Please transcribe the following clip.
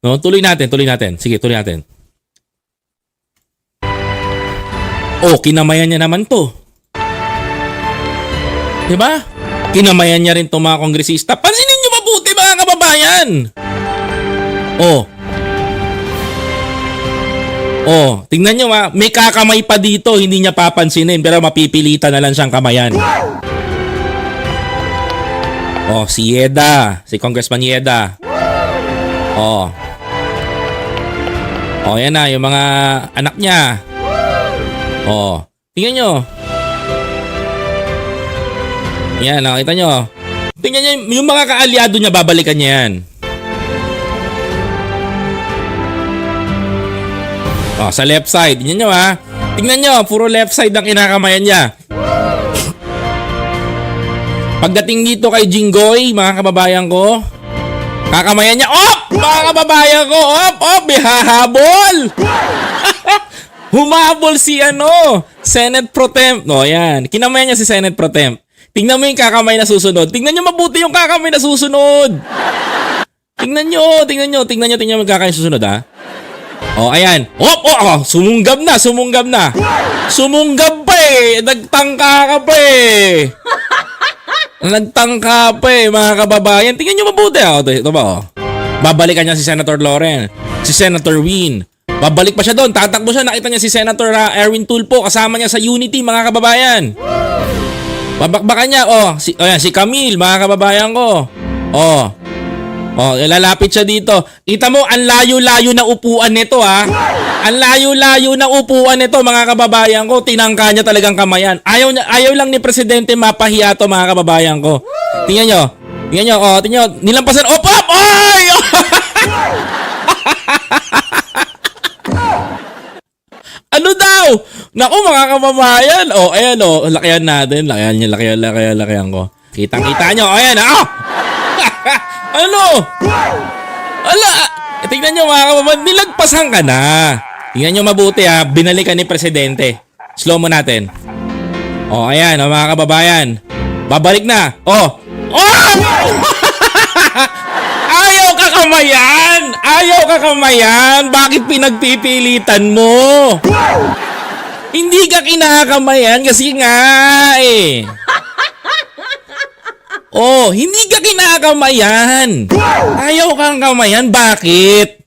No, tuloy natin, tuloy natin. Sige, tuloy natin. Oh, kinamayan niya naman to. 'Di ba? Kinamayan niya rin to mga kongresista. Pansinin niyo mabuti mga kababayan. Oh. Oh, tingnan niyo ha, may kakamay pa dito, hindi niya papansinin pero mapipilitan na lang siyang kamayan. Oh, si Yeda, si Congressman Yeda. Oh. Oh, yan na, yung mga anak niya. Oh, tingnan nyo. Yan, nakita nyo. Tingnan nyo, yung mga kaalyado niya, babalikan niya yan. Oh, sa left side. Tingnan nyo ha. Tingnan nyo, puro left side ang kinakamayan niya. Pagdating dito kay Jinggoy, mga kababayan ko, kakamayan niya, op! Mga kababayan ko, op! Op! May hahabol! Humabol si ano, Senate Pro Temp. No, yan. Kinamayan niya si Senate Pro Temp. Tingnan mo yung kakamay na susunod. Tingnan nyo mabuti yung kakamay na susunod. Tingnan nyo, tingnan nyo, tingnan nyo, tingnan kakamay na susunod ha. Oh, ayan. Op, oh, oh, sumunggab na, sumunggab na. Sumunggab pa eh. Nagtangka ka pa eh. Nagtangka pa eh, mga kababayan. Tingnan nyo mabuti. Oh, ito, ito ba oh. Babalikan niya si Senator Loren. Si Senator Win. Babalik pa siya doon. Tatakbo siya. Nakita niya si Senator uh, Erwin Tulpo. Kasama niya sa Unity, mga kababayan. Babakbakan niya. Oh, si, oh yan, si Camille, mga kababayan ko. Oh. Oh, lalapit siya dito. Kita mo, ang layo-layo na upuan nito ha. Ang layo-layo na upuan nito mga kababayan ko. Tinangka niya talagang kamayan. Ayaw, ayaw lang ni Presidente mapahiya to mga kababayan ko. Tingnan nyo. Tingnan nyo. Oh, tingnan nyo. Nilampasan. Op, op! Oy! ano daw? Naku mga kababayan. Oh, ayan oh. Lakihan natin. Lakihan niya, lakihan, lakihan, lakihan ko. Kitang-kita nyo. Ayan. Ah! ano? Ala! Eh, tingnan nyo mga kababayan. Nilagpasan ka na. Tingnan nyo mabuti ha. Binalikan ni Presidente. Slow mo natin. Oh, ayan. Oh, mga kababayan. Babalik na. Oh. Oh! Ayaw ka kamayan! Ayaw ka kamayan! Bakit pinagpipilitan mo? Hindi ka kinakamayan kasi nga eh. Oh, hindi ka kinakamayan. Ayaw kang kamayan. Bakit?